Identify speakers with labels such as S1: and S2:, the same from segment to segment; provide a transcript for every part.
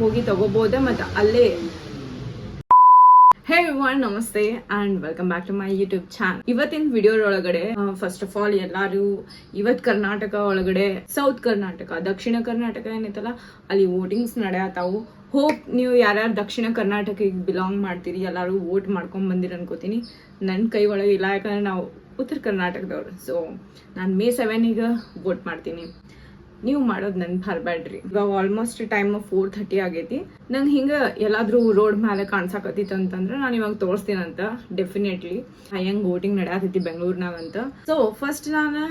S1: ಹೋಗಿ ತಗೋಬೋದ ಮತ್ತು ಅಲ್ಲೇ? ಹೇ ವಿವಾನ್ ನಮಸ್ತೆ and welcome back to my YouTube channel ಇವತ್ತಿನ ವಿಡಿಯೋ ಒಳಗಡೆ ಫಸ್ಟ್ ಆಫ್ ಆಲ್ ಎಲ್ಲಾರು ಇವತ್ ಕರ್ನಾಟಕ ಒಳಗಡೆ ಸೌತ್ ಕರ್ನಾಟಕ, ದಕ್ಷಿಣ ಕರ್ನಾಟಕ ಏನೈತಲ್ಲ ಅಲ್ಲಿ ವೋಟಿಂಗ್ಸ್ ನಡೆಯತಾವು. ಹೋಪ್ ನೀವು ಯಾರ್ಯಾರು ದಕ್ಷಿಣ ಕರ್ನಾಟಕಕ್ಕೆ ಬಿಲಾಂಗ್ ಮಾಡ್ತೀರಿ, ಎಲ್ಲಾರು ವೋಟ್ ಮಾಡ್ಕೊಂಡ್ ಬಂದಿರ ಅನ್ಕೋತೀನಿ. ನನ್ನ ಕೈ ಒಳಗೆ ಇಲ್ಲ, ಯಾಕಂದ್ರೆ ನಾವು ಉತ್ತರ ಕರ್ನಾಟಕದವ್ರು. ಸೊ ನಾನು ಮೇ ಸೆವೆನಿಗೆ ವೋಟ್ ಮಾಡ್ತೀನಿ. ನೀವು ಮಾಡೋದು ನನ್ ಹರಬೇಡ್ರಿ ಇವಾಗ ಆಲ್ಮೋಸ್ಟ್ ಟೈಮ್ ಫೋರ್ ಥರ್ಟಿ ಆಗೈತಿ. ನಂಗೆ ಹಿಂಗೆ ಎಲ್ಲಾದ್ರೂ ರೋಡ್ ಮೇಲೆ ಕಾಣ್ಸಾಕತ್ತಿತ್ತು ಅಂತಂದ್ರೆ ನಾನು ಇವಾಗ ತೋರಿಸ್ತೀನಂತ ಡೆಫಿನೆಟ್ಲಿ ಹೈಯಂಗ್ ವೋಟಿಂಗ್ ನಡೆಯತೈತಿ ಬೆಂಗಳೂರಿನಾಗ ಅಂತ ಸೊ ಫಸ್ಟ್ ನಾನು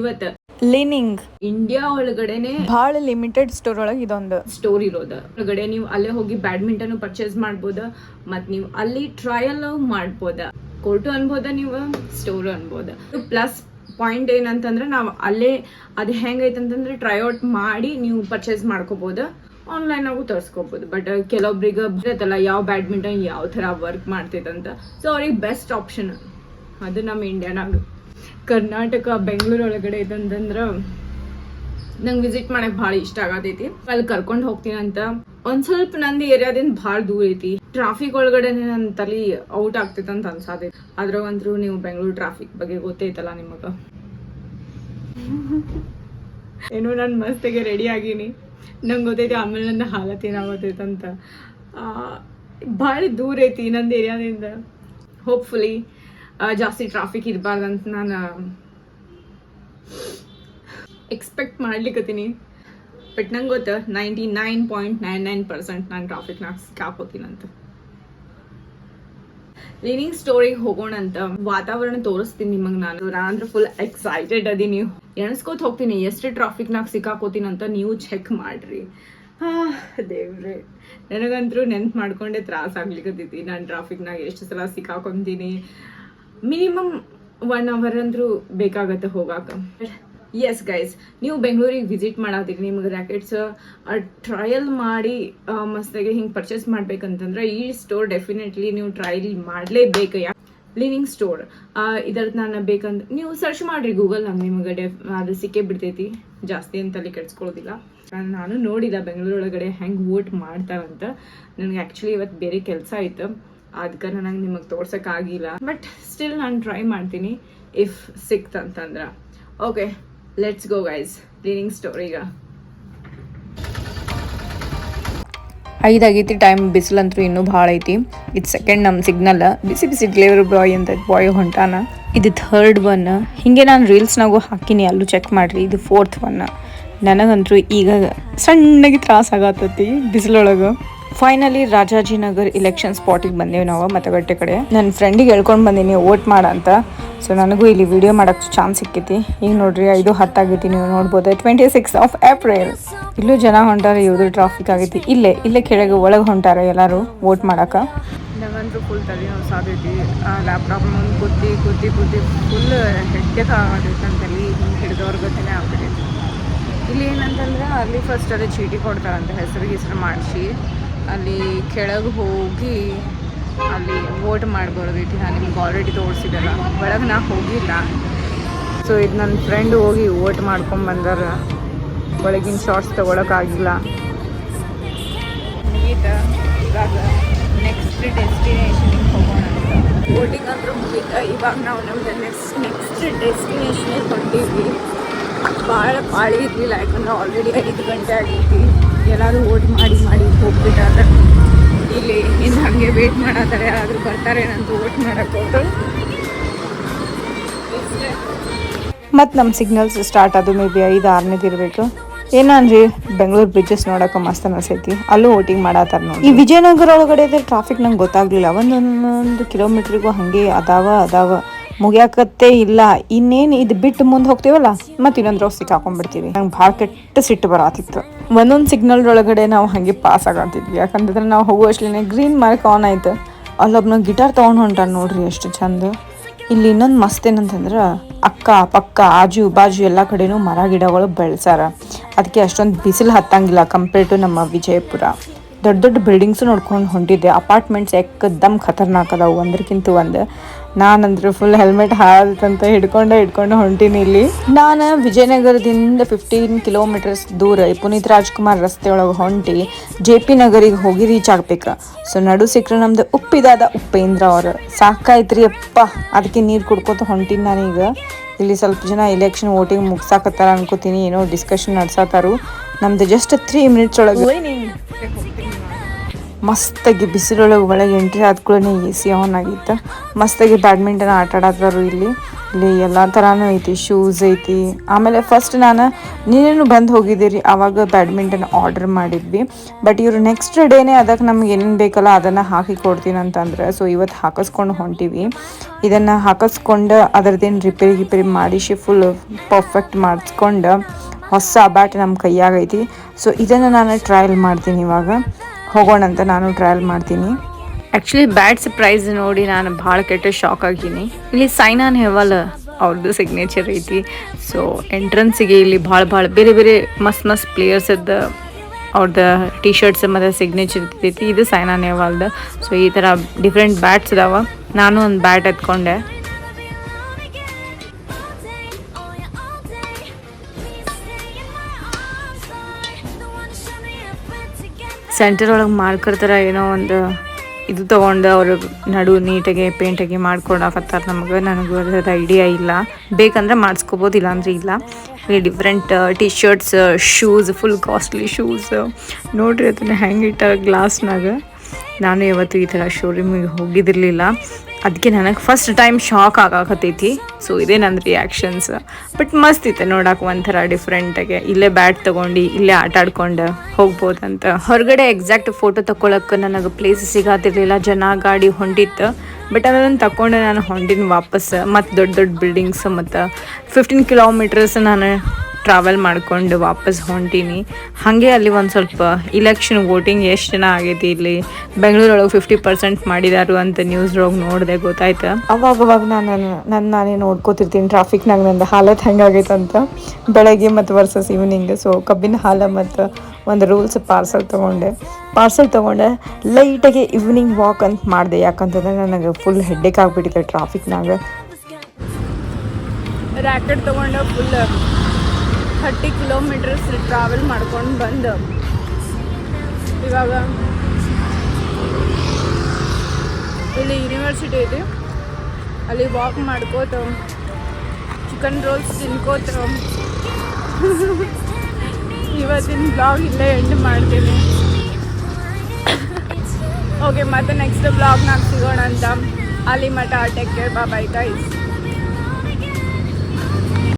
S1: ಇವತ್ತು
S2: ಲಿನಿಂಗ್
S1: ಇಂಡಿಯಾ ಒಳಗಡೆನೆ
S2: ಬಹಳ ಲಿಮಿಟೆಡ್ ಸ್ಟೋರ್ ಒಳಗೆ ಇದೊಂದು.
S1: ಸ್ಟೋರ್ ಇರೋದ. ಒಳಗಡೆ ನೀವು ಅಲ್ಲೇ ಹೋಗಿ ಬ್ಯಾಡ್ಮಿಂಟನ್ ಪರ್ಚೇಸ್ ಮಾಡ್ಬೋದ ಮತ್ ನೀವು ಅಲ್ಲಿ ಟ್ರಯಲ್ ಮಾಡ್ಬೋದ. ಕೋರ್ಟು ಅನ್ಬೋದ ನೀವು ಸ್ಟೋರ್ ಅನ್ಬೋದ. ಪ್ಲಸ್ ಪಾಯಿಂಟ್ ಏನಂತಂದ್ರೆ ನಾವು ಅಲ್ಲೇ ಅದು ಹೆಂಗೈತೆ ಅಂತಂದ್ರೆ ಟ್ರೈಔಟ್ ಮಾಡಿ ನೀವು ಪರ್ಚೇಸ್ ಮಾಡ್ಕೋಬಹುದು ಆನ್ಲೈನ್ ಆಗು ತರ್ಸ್ಕೋಬಹುದು ಬಟ್ ಕೆಲವೊಬ್ರಿಗೆ ಬರತ್ತಲ್ಲ, ಯಾವ ಬ್ಯಾಡ್ಮಿಂಟನ್ ಯಾವ ತರ ವರ್ಕ್ ಮಾಡ್ತೈತಂತ ಸೊ ಅವ್ರಿಗೆ ಬೆಸ್ಟ್ ಆಪ್ಷನ್ ಅದು ನಮ್ಮ ಇಂಡಿಯಾನಾಗ ಕರ್ನಾಟಕ, ಬೆಂಗಳೂರು ಒಳಗಡೆ ಇದಂತಂದ್ರ ನಂಗೆ ವಿಸಿಟ್ ಮಾಡಕ್ಕೆ ಭಾಳ ಇಷ್ಟ ಆಗತೈತಿ. ಅಲ್ಲಿ ಕರ್ಕೊಂಡು ಹೋಗ್ತೀನಿ ಅಂತ. ಒಂದ್ ಸ್ವಲ್ಪ ನಂದು ಏರಿಯಾದಿಂದ ಭಾಳ ದೂರ ಐತಿ. ಟ್ರಾಫಿಕ್ ಒಳಗಡೆ ನನ್ನ ತಲಿ ಔಟ್ ಆಗ್ತೈತೆ ಅಂತ ಅನ್ಸಾದೆ. ಅದ್ರಾಗಂತರೂ ನೀವು ಬೆಂಗಳೂರು ಟ್ರಾಫಿಕ್ ಬಗ್ಗೆ ಗೊತ್ತೈತಲ್ಲ ನಿಮಗೆ? ಏನು ನಾನು ಮಸ್ತಿಗೆ ರೆಡಿ ಆಗೀನಿ. ನಂಗೆ ಗೊತ್ತೈತಿ ಆಮೇಲೆ ನನ್ನ ಹಾಲತ್ ಏನಾಗತ್ತೈತಂತ ಭಾಳ ದೂರ ಐತಿ ನಂದು ಏರಿಯಾದಿಂದ. ಹೋಪ್ಫುಲಿ ಜಾಸ್ತಿ ಟ್ರಾಫಿಕ್ ಇರಬಾರ್ದಂತ ನಾನು ಎಕ್ಸ್ಪೆಕ್ಟ್ ಮಾಡ್ಲಿಕ್ಕತ್ತೀನಿ ಬಟ್ ನಂಗೆ ಗೊತ್ತು ninety nine point nine nine percent ನಾನು ಟ್ರಾಫಿಕ್ನಾಗ ಹೋಗ್ತೀನಂತ ಲೀನಿಂಗ್ ಸ್ಟೋರಿಗೆ ಹೋಗೋಣ ಅಂತ ವಾತಾವರಣ ತೋರಿಸ್ತೀನಿ ನಿಮಗೆ ನಾನು. ನಾನಂದ್ರೆ ಫುಲ್ ಎಕ್ಸೈಟೆಡ್ ಅದೀನಿ ಎಣಸ್ಕೋತ ಹೋಗ್ತೀನಿ, ಎಷ್ಟು ಟ್ರಾಫಿಕ್ನಾಗ ಸಿಕ್ಕಾಕೋತೀನಿ ಅಂತ ನೀವು ಚೆಕ್ ಮಾಡ್ರಿ. ದೇವ್ರೆ. ನನಗಂತರೂ ನೆನ್ಪು ಮಾಡ್ಕೊಂಡೆ ತ್ರಾಸ ಆಗ್ಲಿಕ್ಕತ್ತೈತಿ ನಾನು ಟ್ರಾಫಿಕ್ನಾಗ ಎಷ್ಟು ಸಲ ಸಿಕ್ಕಾಕೊಂತೀನಿ. ಮಿನಿಮಮ್ ಒನ್ ಅವರ್ ಅಂದ್ರೂ ಬೇಕಾಗತ್ತೆ ಹೋಗಾಕ. ಎಸ್ ಗೈಸ್ ನೀವು ಬೆಂಗಳೂರಿಗೆ ವಿಸಿಟ್ ಮಾಡಾತೀರಿ ನಿಮ್ಗೆ ರ್ಯಾಕೆಟ್ಸ್ ಟ್ರಯಲ್ ಮಾಡಿ ಮಸ್ತಾಗಿ ಹಿಂಗೆ ಪರ್ಚೇಸ್ ಮಾಡ್ಬೇಕಂತಂದ್ರೆ ಈ ಸ್ಟೋರ್ ಡೆಫಿನೆಟ್ಲಿ ನೀವು ಟ್ರಯಲ್ ಮಾಡಲೇಬೇಕು, ಯಾ. ಲಿವಿಂಗ್ ಸ್ಟೋರ್ ಇದರದ್ದು ನಾನು ಬೇಕಂದ್ರೆ ನೀವು ಸರ್ಚ್ ಮಾಡಿರಿ ಗೂಗಲ್ ನಂಗೆ ನಿಮಗೆ ಡೆಫ್ ಅದು ಸಿಕ್ಕೇ ಬಿಡ್ತೈತಿ. ಜಾಸ್ತಿ ಅಂತಲ್ಲಿ ಕೆಡ್ಸ್ಕೊಳ್ಳೋದಿಲ್ಲ. ನಾನ್- ನೋಡಿಲ್ಲ ಬೆಂಗಳೂರು ಒಳಗಡೆ ಹೆಂಗೆ ವೋಟ್ ಮಾಡ್ತಾರಂತ. ನನಗೆ ಆ್ಯಕ್ಚುಲಿ ಇವತ್ತು ಬೇರೆ ಕೆಲಸ ಆಯ್ತು. ಅದಕ್ಕೆ ನನಗೆ ನಿಮಗೆ ತೋರ್ಸೋಕ್ಕಾಗಿಲ್ಲ ಬಟ್ ಸ್ಟಿಲ್ ನಾನು ಟ್ರೈ ಮಾಡ್ತೀನಿ if ಸಿಕ್ತಂತಂದ್ರೆ. Okay let's go guys cleaning ಸ್ಟೋರಿಗ
S2: ಐದಾಗೈತಿ ಟೈಮ್ ಬಿಸಿಲಂತೂ ಇನ್ನೂ ಭಾಳ ಐತಿ. ಇದು ಸೆಕೆಂಡ್ ನಮ್ಮ ಸಿಗ್ನಲ್ ಬಿಸಿ ಬಿಸಿ ಡೆಲಿವರಿ ಬಾಯ್ ಅಂತ ಬಾಯ್ ಹೊಂಟಾನ. ಇದು ಥರ್ಡ್ ಒನ್ ಹಿಂಗೆ ನಾನು ರೀಲ್ಸ್ನಾಗೂ ಹಾಕಿನಿ, ಅಲ್ಲೂ ಚೆಕ್ ಮಾಡಿರಿ, ಇದು ಫೋರ್ತ್ ಒನ್ ನನಗಂತೂ ಈಗ ಸಣ್ಣಗೆ ತ್ರಾಸ ಆಗತ್ತತಿ ಬಿಸಿಲೊಳಗೆ. ಫೈನಲಿ ರಾಜಾಜಿನಗರ್ ಇಲೆಕ್ಷನ್ ಸ್ಪಾಟಿಗೆ ಬಂದೀವಿ ನಾವು, ಮತಗಟ್ಟೆ ಕಡೆ. ನನ್ನ ಫ್ರೆಂಡಿಗೆ ಹೇಳ್ಕೊಂಡು ಬಂದೀನಿ ಓಟ್ ಮಾಡ ಅಂತ. ಸೊ ನನಗೂ ಇಲ್ಲಿ ವಿಡಿಯೋ ಮಾಡೋಕ್ಕೆ ಚಾನ್ಸ್ ಸಿಕ್ಕೈತಿ. ಈಗ ನೋಡ್ರಿ, ಐದು ಹತ್ತಾಗೈತಿ ನೀವು ನೋಡ್ಬೋದು. ಟ್ವೆಂಟಿ ಸಿಕ್ಸ್ ಆಫ್ ಏಪ್ರಿಲ್ ಇಲ್ಲೂ ಜನ ಹೊಂಟಾರ ಇವ್ದು ಟ್ರಾಫಿಕ್ ಆಗೈತಿ ಇಲ್ಲೇ ಇಲ್ಲೇ ಕೆಳಗೆ, ಒಳಗೆ ಹೊಂಟಾರ ಎಲ್ಲರೂ ಓಟ್ ಮಾಡೋಕೆ.
S1: ನಂಗಂತೂ ಫುಲ್ ತಲೆ ನೋವು ಸಾದೈತಿ. ಲ್ಯಾಪ್ಟಾಪ್ ಮುಂದೆ ಕೂತಿ ಕೂತಿ ಕೂತಿ ಫುಲ್ ಹೆಡ್ಡಕ್ಕೆ ಆಗತೈತೆ ಅಂತ ತಲೆ ಹಿಂಗೆ ಹಿಡಿದವ್ರ ಆಗ್ಬಿಟ್ಟೈತಿ ಇಲ್ಲಿ ಏನಂತಂದ್ರೆ, ಅಲ್ಲಿ ಫಸ್ಟ್ ಅದೇ ಚೀಟಿ ಕೊಡ್ತಾರಂತೆ, ಹೆಸರು ಹೆಸರು ಮಾಡಿಸಿ. ಅಲ್ಲಿ ಕೆಳಗೆ ಹೋಗಿ ಅಲ್ಲಿ ವೋಟ್ ಮಾಡ್ಬಾರ್ದೈತಿ ನಾನು ನಿಮ್ಗೆ ಆಲ್ರೆಡಿ ತೋರಿಸಿದ್ದಲ್ಲ ಒಳಗೆ ನಾ ಹೋಗಿಲ್ಲ. ಸೊ ಇದು ನನ್ನ ಫ್ರೆಂಡ್ ಹೋಗಿ ವೋಟ್ ಮಾಡ್ಕೊಂಡು ಒಳಗಿನ ಶಾರ್ಟ್ಸ್ ತೊಗೊಳಕ್ಕಾಗಿಲ್ಲ ಮುಗೀತಾ ನೆಕ್ಸ್ಟ್ ಡೆಸ್ಟಿನೇಷನಿಗೆ ಹೋಗೋಣ ವೋಟಿಂಗ್ ಅಂದ್ರೆ ಮುಗೀತಾ? ಇವಾಗ ನಾವು ನಮ್ದು ನೆಕ್ಸ್ಟ್ ನೆಕ್ಸ್ಟ್ ಡೆಸ್ಟಿನೇಷನಿಗೆ ಕೊಟ್ಟಿದ್ವಿ ಭಾಳ ಪಾಳಿ ಇರಲಿಲ್ಲ, ಯಾಕಂದ್ರೆ ಆಲ್ರೆಡಿ ಐದು ಗಂಟೆ ಆಗೈತಿ ಎಲ್ಲರೂ ಓಟ್ ಮಾಡಿ ಮಾಡಿ ಹೋಗ್ಬಿಟ್ಟಾದ್ರೆ ಇಲ್ಲಿ ಇನ್ನು ಹಾಗೆ ವೇಟ್ ಮಾಡತ್ತಾರೆ ಯಾರಾದರೂ ಬರ್ತಾರೇನಂತ ಓಟ್ ಮಾಡಕ್ಕೆ ಹೋದ್ರು
S2: ಮತ್ತು ನಮ್ಮ ಸಿಗ್ನಲ್ಸ್ ಸ್ಟಾರ್ಟ್ ಅದು ಮೇ ಬಿ ಐದು ಆರನೇದು ಇರಬೇಕು. ಏನಂದ್ರಿ ಬೆಂಗಳೂರು ಬ್ರಿಡ್ಜಸ್ ನೋಡಕ್ಕೆ ಮಸ್ತ್ ಅನಿಸೈತಿ. ಅಲ್ಲೂ ವೋಟಿಂಗ್ ಮಾಡತ್ತಾರ ನೋಡಿ ಈ ವಿಜಯನಗರ ಒಳಗಡೆ ಟ್ರಾಫಿಕ್ ನಂಗೆ ಗೊತ್ತಾಗ್ಲಿಲ್ಲ. ಒಂದೊಂದೊಂದು ಕಿಲೋಮೀಟ್ರಿಗೂ ಹಂಗೆ ಅದಾವ ಅದಾವ. ಮುಗಿಯಾಕತ್ತೇ ಇಲ್ಲ. ಇನ್ನೇನು ಇದು ಬಿಟ್ಟು ಮುಂದೆ ಹೋಗ್ತೀವಲ್ಲ, ಮತ್ತೆ ಇನ್ನೊಂದ್ರಾಗ ಸಿಕ್ಕಾಕೊಂಡ್ಬಿಡ್ತೀವಿ ನಂಗೆ ಭಾಳ ಕೆಟ್ಟ ಸಿಟ್ಟು ಬರಾತಿತ್ತು ಒಂದೊಂದು ಸಿಗ್ನಲ್ ಒಳಗಡೆ ನಾವು ಹಾಗೆ ಪಾಸ್ ಆಗತ್ತಿದ್ವಿ ಯಾಕಂತಂದ್ರೆ ನಾವು ಹೋಗುವಷ್ಟೇ ಗ್ರೀನ್ ಮಾರ್ಕ್ ಆನ್ ಆಯ್ತು. ಅಲ್ಲೊಬ್ನ ಗಿಟಾರ್ ತೊಗೊಂಡು ಹೊಂಟಾನ ನೋಡ್ರಿ ಎಷ್ಟು ಚಂದ. ಇಲ್ಲಿ ಇನ್ನೊಂದು ಮಸ್ತ್ ಏನಂತಂದ್ರೆ, ಅಕ್ಕ, ಪಕ್ಕ, ಆಜು, ಬಾಜು ಎಲ್ಲ ಕಡೆನೂ ಮರ ಗಿಡಗಳು ಬೆಳೆಸಾರ. ಅದಕ್ಕೆ ಅಷ್ಟೊಂದು ಬಿಸಿಲು ಹತ್ತಂಗಿಲ್ಲ ಕಂಪೇರ್ ಟು ನಮ್ಮ ವಿಜಯಪುರ. ದೊಡ್ಡ ದೊಡ್ಡ ಬಿಲ್ಡಿಂಗ್ಸು ನೋಡ್ಕೊಂಡು ಹೊಂಟಿದ್ದೆ. ಅಪಾರ್ಟ್ಮೆಂಟ್ಸ್ ಎಕ್ಕದಮ್ ಖತರ್ನಾಕ್ ಅದಾವು. ಒಂದ್ರಕ್ಕಿಂತ ಒಂದು. ನಾನಂದ್ರೆ ಫುಲ್ ಹೆಲ್ಮೆಟ್ ಹಾಲ್ತಂತ ಹಿಡ್ಕೊಂಡೆ ಹಿಡ್ಕೊಂಡು ಹೊಂಟೀನಿ ಇಲ್ಲಿ. ನಾನು ವಿಜಯನಗರದಿಂದ ಫಿಫ್ಟೀನ್ ಕಿಲೋಮೀಟರ್ಸ್ ದೂರ ಪುನೀತ್ ರಾಜ್ಕುಮಾರ್ ರಸ್ತೆ ಒಳಗೆ ಹೊಂಟಿ ಜೆ ಪಿ ನಗರಿಗೆ ಹೋಗಿ ರೀಚ್ ಆಗ್ಬೇಕು. ಸೊ ನಡು ಸಿಕ್ಕರೆ ನಮ್ದು ಉಪ್ಪಿದಾದ ಉಪೇಂದ್ರ ಅವರು. ಸಾಕಾಯ್ತ್ರಿ ಅಪ್ಪ ಅದಕ್ಕೆ ನೀರು ಕುಡ್ಕೋತ ಹೊಂಟೀನಿ ನಾನೀಗ. ಇಲ್ಲಿ ಸ್ವಲ್ಪ ಜನ ಎಲೆಕ್ಷನ್ ವೋಟಿಂಗ್ ಮುಗ್ಸಾಕತ್ತಾರ ಅನ್ಕೋತೀನಿ ಏನೋ ಡಿಸ್ಕಷನ್ ನಡ್ಸತ್ತಾರು ನಮ್ದು ಜಸ್ಟ್ ತ್ರೀ ಮಿನಿಟ್ಸ್ ಒಳಗೆ ಮಸ್ತಾಗಿ ಬಿಸಿಲೊಳಗೆ ಒಳಗೆ ಎಂಟ್ರಿ ಆದ ಕೂಡಲೇ ಎ ಸಿ ಆನ್ ಆಗಿತ್ತು. ಮಸ್ತಾಗಿ ಬ್ಯಾಡ್ಮಿಂಟನ್ ಆಟ ಇಲ್ಲಿ. ಇಲ್ಲಿ ಎಲ್ಲ ಥರನೂ ಐತಿ ಶೂಸ್ ಐತಿ. ಆಮೇಲೆ ಫಸ್ಟ್ ನಾನು ನೀನೇನು ಬಂದು ಹೋಗಿದ್ದೀರಿ? ಆವಾಗ ಬ್ಯಾಡ್ಮಿಂಟನ್ ಆರ್ಡರ್ ಮಾಡಿದ್ವಿ. ಬಟ್ ಇವರು ನೆಕ್ಸ್ಟ್ ಡೇನೇ ಅದಕ್ಕೆ ನಮ್ಗೆ ಏನೇನು ಬೇಕಲ್ಲ ಅದನ್ನು ಹಾಕಿ ಕೊಡ್ತೀನಿ ಅಂತಂದ್ರೆ ಸೊ ಇವತ್ತು ಹಾಕಿಸ್ಕೊಂಡು ಹೊಂಟೀವಿ. ಇದನ್ನು ಹಾಕಿಸ್ಕೊಂಡು ಅದರದ್ದೇನು ರಿಪೇರಿ ಗಿಪೇರಿ ಮಾಡಿಸಿ ಫುಲ್ ಪರ್ಫೆಕ್ಟ್ ಮಾಡಿಸ್ಕೊಂಡು, ಹೊಸ ಬ್ಯಾಟ್ ನಮ್ಮ ಕೈಯಾಗೈತಿ ಸೊ ಇದನ್ನು ನಾನು ಟ್ರಯಲ್ ಮಾಡ್ತೀನಿ ಇವಾಗ. ಹೋಗೋಣ ಅಂತ ನಾನು ಟ್ರಯಲ್ ಮಾಡ್ತೀನಿ. ಆ್ಯಕ್ಚುಲಿ ಬ್ಯಾಡ್ ಸರ್ಪ್ರೈಸ್ ನೋಡಿ ನಾನು ಭಾಳ ಕೆಟ್ಟ ಶಾಕ್ ಆಗೀನಿ ಇಲ್ಲಿ ಸೈನಾ ನೆಹವಾಲ್ ಅವ್ರದ್ದು ಸಿಗ್ನೇಚರ್ ಐತಿ. ಸೊ ಎಂಟ್ರೆನ್ಸಿಗೆ ಇಲ್ಲಿ ಭಾಳ ಭಾಳ ಬೇರೆ ಬೇರೆ ಮಸ್ತ್ ಮಸ್ತ್ ಪ್ಲೇಯರ್ಸದ್ದು ಅವ್ರದ್ದು ಟಿ ಶರ್ಟ್ಸ್ ಮತ್ತು ಸಿಗ್ನೇಚರ್ ಇರ್ತೈತಿ. ಇದು ಸೈನಾ ನೆಹ್ವಾಲ್ದ. ಸೊ ಈ ಥರ ಡಿಫ್ರೆಂಟ್ ಬ್ಯಾಟ್ಸ್ ಇದಾವೆ. ನಾನು ಒಂದು ಬ್ಯಾಟ್ ಎತ್ಕೊಂಡೆ. ಸೆಂಟರ್ ಒಳಗೆ ಮಾರ್ಕರ್ ಥರ ಏನೋ ಒಂದು ಇದು ತೊಗೊಂಡು ಅವರು ನಡು ನೀಟಾಗಿ ಪೇಂಟಾಗಿ ಮಾಡ್ಕೊಡಕತ್ತಾರ ನಮಗೆ. ನನಗೆ ಅದ್ರದ್ದು ಐಡಿಯಾ ಇಲ್ಲ. ಬೇಕಂದ್ರೆ ಮಾಡಿಸ್ಕೋಬೋದು ಇಲ್ಲ. ಅಂದ್ರೆ ಇಲ್ಲ different T shirts shoes full costly shoes ನೋಡ್ರಿ ಅದನ್ನ ಹೆಂಗೆ ಇಟ್ಟ ಗ್ಲಾಸ್ನಾಗ ನಾನು ಯಾವತ್ತೂ ಈ ಥರ ಶೋರೂಮಿಗೆ ಹೋಗಿದ್ದಿರಲಿಲ್ಲ ಅದಕ್ಕೆ ನನಗೆ ಫಸ್ಟ್ ಟೈಮ್ ಶಾಕ್ ಆಗಾಕತ್ತೈತಿ. ಸೊ ಇದೇ ನನ್ನ ರಿಯಾಕ್ಷನ್ಸ್ ಬಟ್ ಮಸ್ತ್ ಇತ್ತು ನೋಡಕ್ಕೆ ಒಂಥರ ಡಿಫ್ರೆಂಟಾಗೆ ಇಲ್ಲೇ ಬ್ಯಾಟ್ ತೊಗೊಂಡು, ಇಲ್ಲೇ ಆಟ ಆಡ್ಕೊಂಡು ಹೋಗ್ಬೋದಂತ. ಹೊರಗಡೆ ಎಕ್ಸಾಕ್ಟ್ ಫೋಟೋ ತಗೊಳಕ್ಕೆ ನನಗೆ ಪ್ಲೇಸ್ ಸಿಗಾತಿರ್ಲಿಲ್ಲ. ಜನ ಗಾಡಿ ಹೊಂಟಿತ್ತು. ಬಟ್ ಅದನ್ನು ತಗೊಂಡು ನಾನು ಹೊಂಟಿನ ವಾಪಸ್. ಮತ್ತು ದೊಡ್ಡ ದೊಡ್ಡ ಬಿಲ್ಡಿಂಗ್ಸ್ ಮತ್ತು ಫಿಫ್ಟೀನ್ ಕಿಲೋಮೀಟರ್ಸ್ ನಾನು ಟ್ರಾವೆಲ್ ಮಾಡ್ಕೊಂಡು ವಾಪಸ್ ಹೊಂಟೀನಿ. ಹಾಗೆ ಅಲ್ಲಿ ಒಂದು ಸ್ವಲ್ಪ ಇಲೆಕ್ಷನ್ ವೋಟಿಂಗ್ ಎಷ್ಟು ಜನ ಆಗೈತಿ ಇಲ್ಲಿ? ಬೆಂಗಳೂರೊಳಗೆ ಫಿಫ್ಟಿ ಪರ್ಸೆಂಟ್ ಮಾಡಿದಾರು ಅಂತ ನ್ಯೂಸ್ ಒಳಗೆ ನೋಡಿದೆ ಗೊತ್ತಾಯ್ತು? ಅವಾಗ ಅವಾಗ ನಾನು ನನ್ನ ನಾನೇ ನೋಡ್ಕೋತಿರ್ತೀನಿ. ಟ್ರಾಫಿಕ್ನಾಗ ನಂದು ಹಾಲತ್ ಹೆಂಗಾಗೈತೆ ಅಂತ. ಬೆಳಗ್ಗೆ ಮತ್ತು ವರ್ಸಸ್ ಈವ್ನಿಂಗ್ ಸೊ ಕಬ್ಬಿನ ಹಾಲ ಮತ್ತು ಒಂದು ರೂಲ್ಸ್ ಪಾರ್ಸಲ್ ತೊಗೊಂಡೆ. ಪಾರ್ಸಲ್ ತೊಗೊಂಡೆ. ಲೈಟಾಗಿ ಈವ್ನಿಂಗ್ ವಾಕ್ ಅಂತ ಮಾಡಿದೆ. ಯಾಕಂತಂದ್ರೆ ನನಗೆ ಫುಲ್ ಹೆಡ್ಡೇಕ್ ಆಗಿಬಿಟ್ಟಿದೆ ಟ್ರಾಫಿಕ್ನಾಗ
S1: ರ್ಯಾಕೆಟ್ ತೊಗೊಂಡು ಫುಲ್ ಥರ್ಟಿ ಕಿಲೋಮೀಟರ್ಸ್ ಟ್ರಾವೆಲ್ ಮಾಡ್ಕೊಂಡು ಬಂದು. ಇವಾಗ ಇಲ್ಲಿ ಯೂನಿವರ್ಸಿಟಿ ಇದೆ. ಅಲ್ಲಿ ವಾಕ್ ಮಾಡ್ಕೋತ ಚಿಕನ್ ರೋಲ್ಸ್ ತಿನ್ಕೋತ. ಇವತ್ತಿನ ಬ್ಲಾಗ್ ಇಲ್ಲೇ ಎಂಡ್ ಮಾಡ್ತೀನಿ. ಓಕೆ ಮತ್ತೆ ನೆಕ್ಸ್ಟ್ ಬ್ಲಾಗ್ನಾಗ ಸಿಗೋಣ ಅಂತ. ಅಲ್ಲಿ ಮಠ ಟೇಕ್ ಕೇರ್ ಬಾ ಬೈ ಗೈಸ್